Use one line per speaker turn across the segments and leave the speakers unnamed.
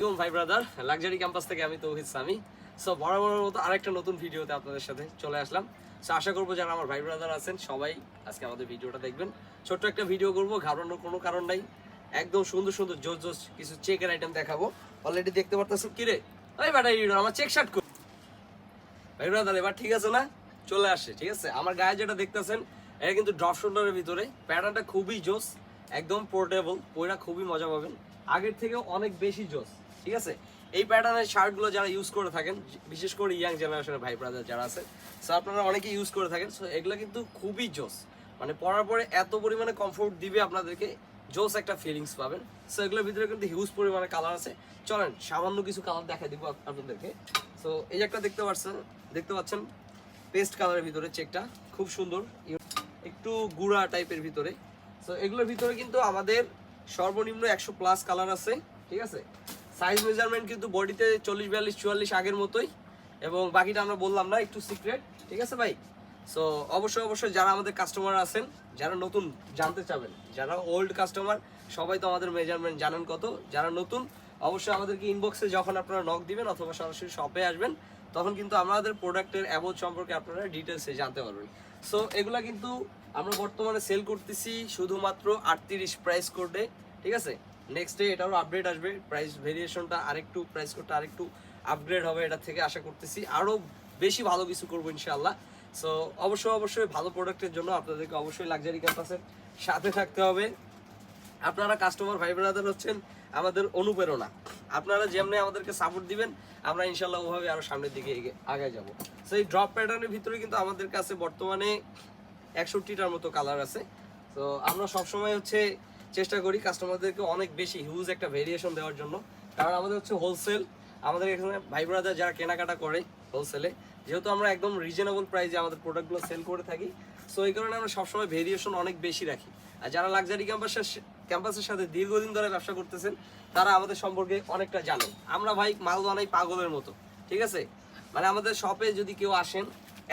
আসসালামাইকুম ভাই brother luxury campus থেকে আমি তৌহিদ সামি। সো বরাবরের মতো আরেকটা নতুন ভিডিওতে আপনাদের সাথে চলে আসলাম। সো আশা করব যারা আমার ভাই ব্রাদার আছেন, সবাই আজকে আমাদের ভিডিওটা দেখবেন। ছোট্ট একটা ভিডিও করব, ঘাবড়ানোর কোনো কারণ নাই। একদম সুন্দর সুন্দর জোস জোস কিছু চেকের আইটেম দেখাবো। অলরেডি দেখতে পারতেছেন? কি রে ওই ব্যাটা আমার চেক শার্ট কর ভাই ব্রাদার এবার ঠিক আছে না? চলে আসছে, ঠিক আছে? আমার গায়ে যেটা দেখতেছেন, এটা কিন্তু ড্রপ শোল্ডারের ভিতরে। প্যাটার্নটা খুবই জোস, একদম পোর্টেবল পয়রা খুবই মজা পাবেন। আগের থেকে অনেক বেশি জোস। ঠিক আছে? এই প্যাটার্নের শার্টগুলো যারা ইউজ করে থাকেন, বিশেষ করে ইয়াং জেনারেশনের ভাই ব্রাদার যারা আছে সো আপনারা অনেকে ইউজ করে থাকেন সো এগুলো কিন্তু খুবই জোস। মানে পরার পরে এত পরিমাণে কমফোর্ট দিবে আপনাদেরকে, জোস একটা ফিলিংস পাবেন। সো এগুলোর ভিতরে কিন্তু হিউজ পরিমাণে কালার আছে। চলেন, সামান্য কিছু কালার দেখা দিব আপনাদেরকে। সো এই একটা দেখতে পাচ্ছেন দেখতে পাচ্ছেন? পেস্ট কালারের ভিতরে চেকটা খুব সুন্দর। একটু গুড়া টাইপের ভিতরে। সো এগুলোর ভিতরে কিন্তু আমাদের সর্বনিম্ন একশো প্লাস কালার আছে, ঠিক আছে? সাইজ মেজারমেন্ট কিন্তু বডিতে চল্লিশ, বিয়াল্লিশ, চুয়াল্লিশ আগের মতোই। এবং বাকিটা আমরা বললাম না, একটু সিক্রেট ঠিক আছে ভাই? সো অবশ্যই অবশ্যই যারা আমাদের কাস্টমার আছেন, যারা নতুন জানতে চাবেন, যারা ওল্ড কাস্টমার সবাই তো আমাদের মেজারমেন্ট জানেন কত। যারা নতুন, অবশ্যই আমাদেরকে ইনবক্সে যখন আপনারা নক দিবেন অথবা সরাসরি শপে আসবেন, তখন কিন্তু আমাদের প্রোডাক্টের অ্যাবোধ সম্পর্কে আপনারা ডিটেলসে জানতে পারবেন। সো এগুলা কিন্তু আমরা বর্তমানে সেল করতেছি শুধুমাত্র আটত্রিশ প্রাইস কোডে ঠিক আছে? নেক্সট ডে এটারও আপডেট আসবে। প্রাইস ভেরিয়েশনটা আরেকটু প্রাইস কোডটা আরেকটু আপগ্রেড হবে এটা থেকে আশা করতেছি। আরও বেশি ভালো কিছু করব ইনশাআল্লাহ। সো অবশ্যই অবশ্যই ভালো প্রোডাক্টের জন্য আপনাদেরকে অবশ্যই লাক্সারি ক্যাম্পাসের সাথে থাকতে হবে। আপনারা কাস্টমার ভাই ব্রাদার হচ্ছেন আমাদের অনুপ্রেরণা। আপনারা যেমনি আমাদেরকে সাপোর্ট দিবেন, আমরা ইনশাল্লাহ ওভাবে আরও সামনের দিকে আগায় যাব। সো এই ড্রপ প্যাটার্নের ভিতরে কিন্তু আমাদের কাছে বর্তমানে একষট্টিটার মতো কালার আছে। তো আমরা সবসময় হচ্ছে চেষ্টা করি কাস্টমারদেরকে অনেক বেশি হিউজ একটা ভেরিয়েশন দেওয়ার জন্য। কারণ আমাদের হচ্ছে হোলসেল আমাদের এখানে ভাই ব্রাদার যারা কেনাকাটা করে হোলসেলে যেহেতু আমরা একদম রিজনেবল প্রাইসে আমাদের প্রোডাক্টগুলো সেল করে থাকি সো এই কারণে আমরা সবসময় ভেরিয়েশন অনেক বেশি রাখি। আর যারা লাক্সারি ক্যাম্পাসের ক্যাম্পাসের সাথে দীর্ঘদিন ধরে ব্যবসা করতেছেন, তারা আমাদের সম্পর্কে অনেকটা জানেন আমরা ভাই মাল বানাই পাগলের মতো, ঠিক আছে? মানে আমাদের শপে যদি কেউ আসেন,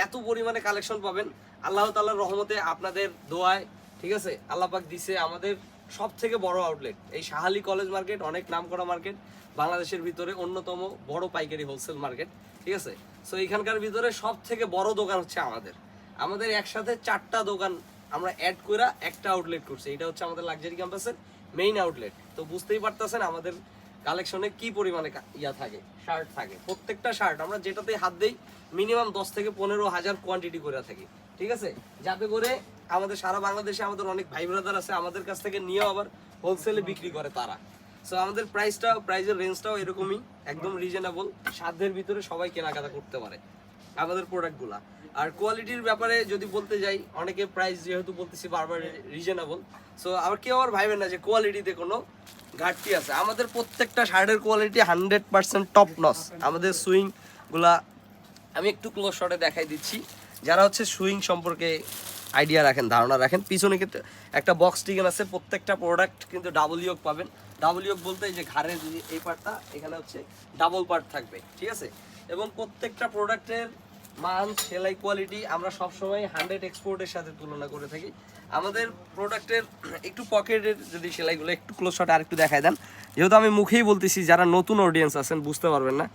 এত পরিমাণে কালেকশন পাবেন, আল্লাহ তাল্লাহর রহমতে আপনাদের দোয়ায়, ঠিক আছে? আল্লাহ পাক দিছে আমাদের সব থেকে বড় আউটলেট এই শাহালি কলেজ মার্কেট অনেক নাম করা মার্কেট বাংলাদেশের ভিতরে অন্যতম বড় পাইকারি হোলসেল মার্কেট ঠিক আছে? সো এখানকার ভিতরে সব থেকে বড় দোকান হচ্ছে আমাদের। আমাদের একসাথে চারটা দোকান আমরা অ্যাড করে একটা আউটলেট করছি। এটা হচ্ছে আমাদের লাক্সারি ক্যাম্পাসের মেইন আউটলেট তো বুঝতেই পারতেছেন, আমাদের কালেকশনে কি পরিমাণে ইয়া থাকে শার্ট থাকে? প্রত্যেকটা শার্ট আমরা যেটাতে হাত দেই মিনিমাম দশ থেকে পনেরো হাজার কোয়ান্টিটি করে থাকি, ঠিক আছে? যাতে করে আমাদের সারা বাংলাদেশে আমাদের অনেক ভাই ব্রাদার আছে, আমাদের কাছ থেকে নিয়ে আবার হোলসেলে বিক্রি করে তারা। সো আমাদের প্রাইসটা প্রাইসের রেঞ্জটাও এরকমই, একদম রিজনেবল সাধ্যের ভিতরে সবাই কেনাকাটা করতে পারে, আমাদের প্রোডাক্টগুলা আর কোয়ালিটির ব্যাপারে যদি বলতে যাই, অনেকে প্রাইস যেহেতু বলতেছি বারবার রিজনেবল সো আবার কেউ আবার ভাইবেন না যে কোয়ালিটিতে কোনো ঘাটতি আছে। আমাদের প্রত্যেকটা শার্টের quality hundred percent top notch আমাদের সুইংগুলা আমি একটু ক্লোজ শটে দেখাই দিচ্ছি। যারা হচ্ছে সুইং সম্পর্কে আইডিয়া রাখেন, ধারণা রাখেন, পিছনে কিন্তু একটা বক্স টিকেন আছে, প্রত্যেকটা প্রোডাক্ট কিন্তু ডাবল ইয়োগ পাবেন। ডাবল ইয়োগ বলতে যে ঘাড়ের যে এই পার্টটা এখানে হচ্ছে ডাবল পার্ট থাকবে, ঠিক আছে? এবং প্রত্যেকটা প্রোডাক্টের মান, সেলাই কোয়ালিটি আমরা সবসময় হান্ড্রেড এক্সপোর্টের সাথে তুলনা করে থাকি। আমাদের প্রোডাক্টের একটু পকেটের যদি সেলাইগুলো একটু ক্লোজ শট আর একটু দেখায় দেন। যেহেতু আমি মুখেই বলতেছি, যারা নতুন অডিয়েন্স আছেন, বুঝতে পারবেন না।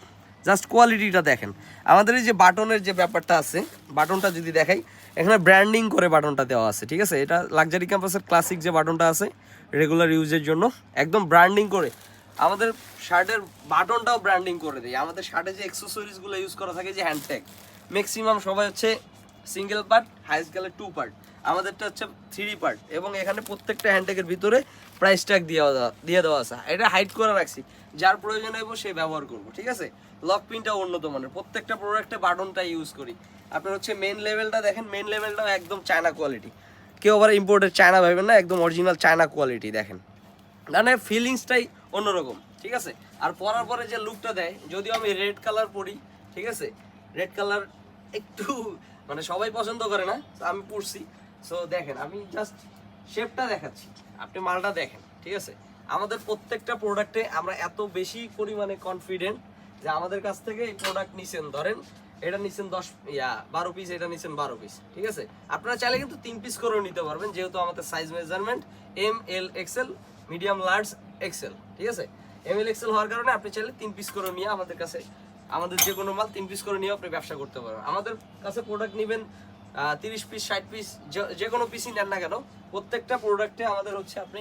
জাস্ট কোয়ালিটিটা দেখেন। আমাদের এই যে বাটনের যে ব্যাপারটা আছে, বাটনটা যদি দেখাই, এখানে ব্র্যান্ডিং করে বাটনটা দেওয়া আছে, ঠিক আছে? এটা লাক্সারি ক্যাম্পাসের ক্লাসিক যে বাটনটা আছে রেগুলার ইউজের জন্য, একদম ব্র্যান্ডিং করে। আমাদের শার্টের বাটনটাও ব্র্যান্ডিং করে দেয় আমাদের শার্টে যে অ্যাক্সেসরিজগুলো ইউজ করা থাকে, যে হ্যান্ডট্যাগ ম্যাক্সিমাম সবাই হচ্ছে সিঙ্গেল পার্ট হাইস্ট গেলে টু পার্ট আমাদেরটা হচ্ছে থ্রি পার্ট এবং এখানে প্রত্যেকটা হ্যান্ডট্যাগের ভিতরে প্রাইস ট্যাগ দিয়ে দেওয়া দিয়ে দেওয়া আছে। এটা হাইড করে রাখছি। যার প্রয়োজন হইব সে ব্যবহার করব, ঠিক আছে? লক পিনটা উন্নত মানের। প্রত্যেকটা প্রোডাক্টে বাটনটা ইউজ করি। আপনার হচ্ছে মেন লেভেলটা দেখেন মেন লেভেলটাও একদম চায়না কোয়ালিটি কেউ আবার ইম্পোর্টেড চায়না ভাবেন না, একদম অরিজিনাল চায়না কোয়ালিটি দেখেন। মানে ফিলিংসটাই অন্যরকম, ঠিক আছে? আর পরার পরে যে লুকটা দেয়, যদিও আমি রেড কালার পরি, ঠিক আছে? রেড কালার একটু মানে সবাই পছন্দ করে না আমি পরছি। সো দেখেন, আমি জাস্ট শেপটা দেখাচ্ছি। আপনি মালটা দেখেন, ঠিক আছে? আমাদের প্রত্যেকটা প্রোডাক্টে আমরা এত বেশি পরিমাণে কনফিডেন্ট যে আমাদের কাছ থেকে এই প্রোডাক্ট নিছেন, ধরেন, এটা নিছেন দশ, ইয়া, বারো পিস এটা নিছেন বারো পিস ঠিক আছে? আপনারা চাইলে কিন্তু তিন পিস করেও নিতে পারবেন, যেহেতু আমাদের size measurement M L XL medium large XL ঠিক আছে? এম এল এক্সেল হওয়ার কারণে আপনি চাইলে তিন পিস করে নিয়ে আমাদের কাছে আমাদের যে কোনো মাল তিন পিস করে নিয়ে আপনি ব্যবসা করতে পারবেন আমাদের কাছে প্রোডাক্ট নেবেন তিরিশ পিস ষাট পিস যে কোনো পিসই নেন না কেন, প্রত্যেকটা প্রোডাক্টে আমাদের হচ্ছে আপনি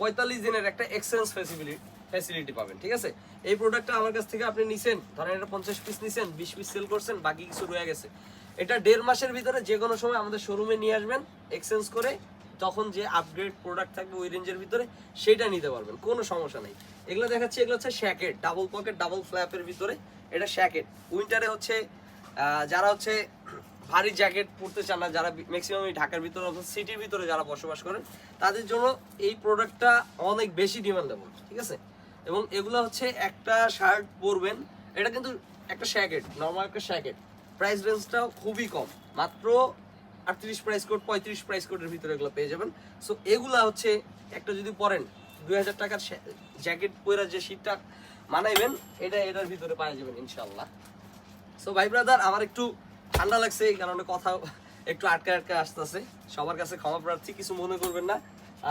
পঁয়তাল্লিশ দিনের একটা এক্সচেঞ্জ ফ্যাসিলিটি ফ্যাসিলিটি পাবেন, ঠিক আছে? এই প্রোডাক্টটা আমার কাছ থেকে আপনি নিছেন, ধরেন এটা পঞ্চাশ পিস নিছেন, বিশ পিস সেল করছেন, বাকি কিছু রয়ে গেছে। এটা দেড় মাসের ভিতরে যে কোনো সময় আমাদের শোরুমে নিয়ে আসবেন এক্সচেঞ্জ করে তখন যে আপগ্রেড প্রোডাক্ট থাকবে ওই রেঞ্জের ভিতরে, সেটা নিতে পারবেন, কোনো সমস্যা নেই। এগুলো দেখাচ্ছি, এগুলো হচ্ছে শ্যাকেট ডাবল পকেট ডাবল ফ্ল্যাপের ভিতরে। এটা শ্যাকেট উইন্টারে হচ্ছে যারা হচ্ছে ভারী জ্যাকেট পরতে চান না, যারা ম্যাক্সিমাম এই ঢাকার ভিতরে অথবা সিটির ভিতরে যারা বসবাস করেন, তাদের জন্য এই প্রোডাক্টটা অনেক বেশি ডিমান্ডেবল ঠিক আছে? এবং এগুলো হচ্ছে একটা শার্ট পরবেন, এটা কিন্তু একটা শ্যাকেট নর্মাল একটা শ্যাকেট প্রাইস রেঞ্জটাও খুবই কম, মাত্র আটত্রিশ প্রাইস কোড পঁয়ত্রিশ প্রাইস কোডের ভিতরে এগুলো পেয়ে যাবেন। সো এগুলা হচ্ছে, একটা যদি পরেন দুই হাজার টাকার জ্যাকেট পরে যে শীতটা মানাইবেন, এটা এটার ভিতরে পাওয়া যাবেন ইনশাল্লাহ সো ভাই ব্রাদার আমার একটু ঠান্ডা লাগছে, এই কারণে কথা একটু আটকা আটকা আসতেছে। সবার কাছে ক্ষমা প্রার্থী, কিছু মনে করবেন না।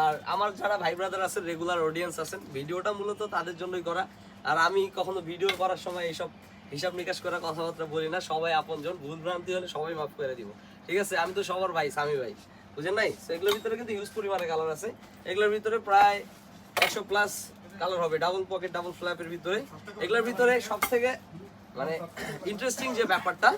আর আমার যারা ভাই ব্রাদার আছেন রেগুলার অডিয়েন্স আছেন, ভিডিওটা মূলত তাদের জন্যই করা। আর আমি কখনো ভিডিও করার সময় এইসব হিসাব নিকাশ করা কথাবার্তা বলি না, সবাই আপনজন, ভুল ভ্রান্তি হলে সবাই মাফ করে দিব। ঠিক আছে? আমি তো সবার ভাই, স্বামী ভাই। বুঝেন নাই? So, এগুলোর ভিতরে কিন্তু হিউজ পরিমাণে কালার আছে। এগুলোর ভিতরে প্রায় একশো প্লাস কালার হবে ডাবল পকেট ডাবল ফ্ল্যাপের ভিতরে। এগুলোর ভিতরে সব থেকে মানে ইন্টারেস্টিং যে ব্যাপারটা,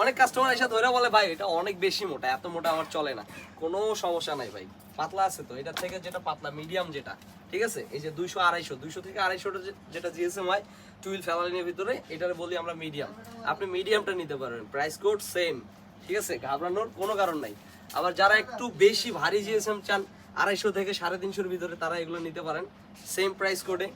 অনেক কাস্টমার এসে ধরে বলে, ভাই, এটা অনেক বেশি মোটা, এত মোটা আমার চলে না। কোনো সমস্যা নাই ভাই, পাতলা আছে তো, এটা থেকে যেটা পাতলা মিডিয়াম যেটা, ঠিক আছে? এই যে দুইশো আড়াইশো, দুইশো থেকে আড়াইশোটা যেটা জিএসএম হয় টুইল ফেলালিনের ভিতরে, এটার বলি আমরা মিডিয়াম আপনি মিডিয়ামটা নিতে পারবেন প্রাইস কোড সেম ঠিক আছে? ঘাবড়ানোর কোনো কারণ নাই। আবার যারা একটু বেশি ভারী জিএসএম চান আড়াইশো থেকে সাড়ে তিনশোর ভিতরে তারা এগুলো নিতে পারেন। সেম প্রাইস কোডে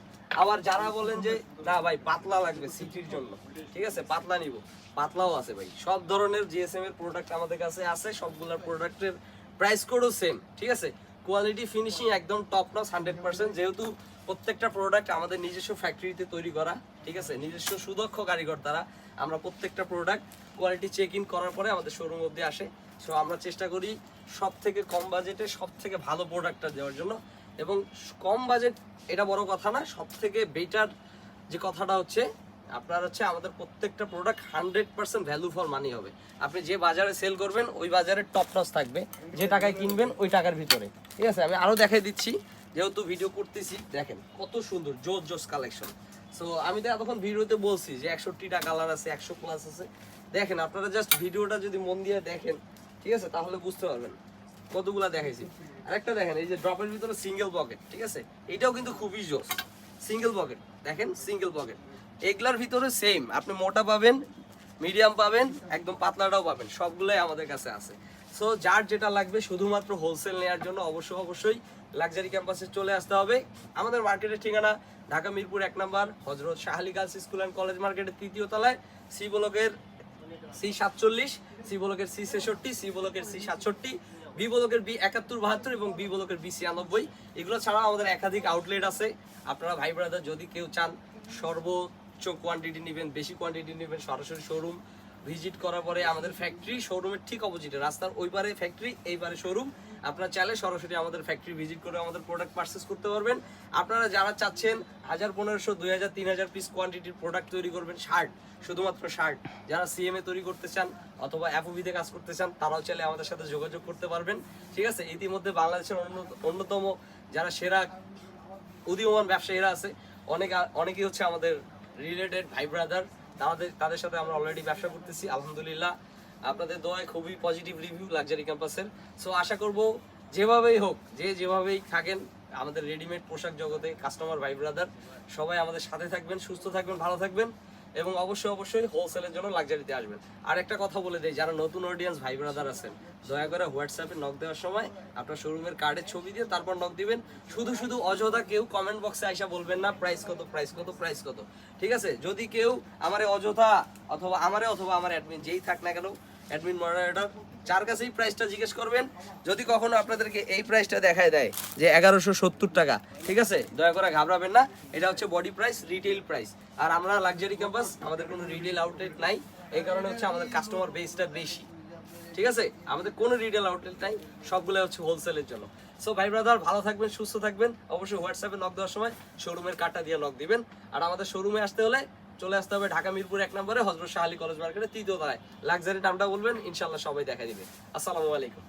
আবার যারা বলেন যে, না ভাই, পাতলা লাগবে সিটির জন্য। ঠিক আছে? পাতলা নিব। পাতলাও আছে ভাই। সব ধরনের জিএসএম এর প্রোডাক্ট আমাদের কাছে আছে। সবগুলোর প্রোডাক্টের প্রাইস কোডও সেম ঠিক আছে? কোয়ালিটি ফিনিশিং একদম টপ নস হান্ড্রেড পার্সেন্ট যেহেতু প্রত্যেকটা প্রোডাক্ট আমাদের নিজস্ব ফ্যাক্টরিতে তৈরি করা। ঠিক আছে? নিজস্ব সুদক্ষ কারিগর দ্বারা আমরা প্রত্যেকটা প্রোডাক্ট কোয়ালিটি চেক ইন করার পরে আমাদের শোরুম অবধি আসে। সো আমরা চেষ্টা করি সব থেকে কম বাজেটে সব থেকে ভালো প্রোডাক্টটা দেওয়ার জন্য। এবং কম বাজেট এটা বড় কথা না সব থেকে বেটার যে কথাটা হচ্ছে, আপনার হচ্ছে আমাদের প্রত্যেকটা product hundred percent value for money হবে। আপনি যে বাজারে সেল করবেন, ওই বাজারে টপ নস থাকবে। যে টাকায় কিনবেন, ওই টাকার ভিতরে। ঠিক আছে? আমি আরও দেখাই দিচ্ছি। যেহেতু ভিডিও করতেছি, দেখেন কত সুন্দর জোস জোস কালেকশন সো আমি তো এতক্ষণ ভিডিওতে বলছি যে একষট্টিটা কালার আছে, একশো প্লাস আছে। দেখেন, আপনারা জাস্ট ভিডিওটা যদি মন দিয়ে দেখেন, ঠিক আছে, তাহলে বুঝতে পারবেন কতগুলা দেখাইছি। আরেকটা দেখেন, এই যে ড্রপের ভিতরে সিঙ্গেল পকেট ঠিক আছে? এটাও কিন্তু খুবই জোস। সিঙ্গেল পকেট দেখেন সিঙ্গেল পকেট এগুলার ভিতরে সেম আপনি মোটা পাবেন মিডিয়াম পাবেন, একদম পাতলাটাও পাবেন, সবগুলোই আমাদের কাছে আছে। সো যার যেটা লাগবে, শুধুমাত্র হোলসেল নেওয়ার জন্য অবশ্যই অবশ্যই লাক্সারি ক্যাম্পাসে চলে আসতে হবে। আমাদের মার্কেটের ঠিকানা ঢাকা মিরপুর এক নম্বর, Hazrat Shahali girls school and college মার্কেটের তৃতীয় তলায় সি ব্লকের সি সাতচল্লিশ সি ব্লকের সি ছেষট্টি সি ব্লকের সি সাতষট্টি বি ব্লকের বি একাত্তর বাহাত্তর এবং বি ব্লকের বি ছিয়ানব্বই। এগুলো ছাড়াও আমাদের একাধিক আউটলেট আছে। আপনারা ভাই ব্রাদার যদি কেউ চান সর্বোচ্চ কোয়ান্টিটি নেবেন, বেশি কোয়ান্টিটি নেবেন, সরাসরি শোরুম ভিজিট করার পরে আমাদের ফ্যাক্টরি শোরুমের ঠিক অপোজিটে রাস্তার ওই পারে ফ্যাক্টরি এই পারে শোরুম আপনারা চাইলে সরাসরি আমাদের ফ্যাক্টরি ভিজিট করে আমাদের প্রোডাক্ট পারচেস করতে পারবেন। আপনারা যারা চাচ্ছেন হাজার পনেরোশো, দুই হাজার, তিন হাজার পিস কোয়ান্টিটির প্রোডাক্ট তৈরি করবেন শার্ট শুধুমাত্র শার্ট যারা সিএমএ তৈরি করতে চান অথবা অ্যাপোভিতে কাজ করতে চান, তারাও চাইলে আমাদের সাথে যোগাযোগ করতে পারবেন। ঠিক আছে? ইতিমধ্যে বাংলাদেশের অন্য- অন্যতম যারা সেরা উদীয়মান ব্যবসায়ীরা আছে, অনেক, অনেকেই হচ্ছে আমাদের রিলেটেড ভাই ব্রাদার তাদের তাদের সাথে আমরা অলরেডি ব্যবসা করতেছি, আলহামদুলিল্লাহ। আপনাদের দোয়ায় খুবই পজিটিভ রিভিউ লাক্সারি ক্যাম্পাসের সো আশা করব যেভাবেই হোক, যে যেভাবেই থাকেন, আমাদের রেডিমেড পোশাক জগতে কাস্টমার ভাই ব্রাদার সবাই আমাদের সাথে থাকবেন, সুস্থ থাকবেন, ভালো থাকবেন এবং অবশ্যই অবশ্যই হোলসেলের জন্য লাক্সারিতে আসবেন। আর একটা কথা বলে দেয় যারা নতুন অডিয়েন্স ভাই ব্রাদার আছেন, দয়া করে হোয়াটসঅ্যাপে নক দেওয়ার সময় আপনার শোরুমের কার্ডের ছবি দিয়ে তারপর নক দিবেন। শুধু শুধু অযথা কেউ কমেন্ট বক্সে আইসা বলবেন না প্রাইস কত প্রাইস কত প্রাইস কত। ঠিক আছে? যদি কেউ আমারে অযথা অথবা আমারে অথবা আমার অ্যাডমিন যেই থাক না কেন অ্যাডমিন মডারেটর যার কাছেই প্রাইসটা জিজ্ঞেস করবেন। যদি কখনো আপনাদেরকে এই প্রাইসটা দেখায় দেয় যে এগারোশো সত্তর টাকা, ঠিক আছে? দয়া করে ঘাবড়াবেন না, এটা হচ্ছে বডি প্রাইস রিটেল প্রাইস আর আমরা লাক্সারি ক্যাম্পাস আমাদের কোনো রিটেল আউটলেট নাই, এই কারণে হচ্ছে আমাদের কাস্টমার বেসটা বেশি, ঠিক আছে? আমাদের কোনো রিটেল আউটলেট নাই সবগুলো হচ্ছে হোলসেলের জন্য। সো ভাই ব্রাদার ভালো থাকবেন, সুস্থ থাকবেন। অবশ্যই হোয়াটসঅ্যাপে নক দেওয়ার সময় শোরুমের কার্ডটা দিয়ে নক দিবেন। আর আমাদের শোরুমে আসতে হলে চলে আসতে হবে ঢাকা মিরপুর এক নম্বরে, হজরত শাহ আলী কলেজ মার্কেটে তৃতীয় তলায়। লাক্সারি নামটা বলবেন ইনশাল্লাহ সবাই দেখা দিবে। আসসালামু আলাইকুম।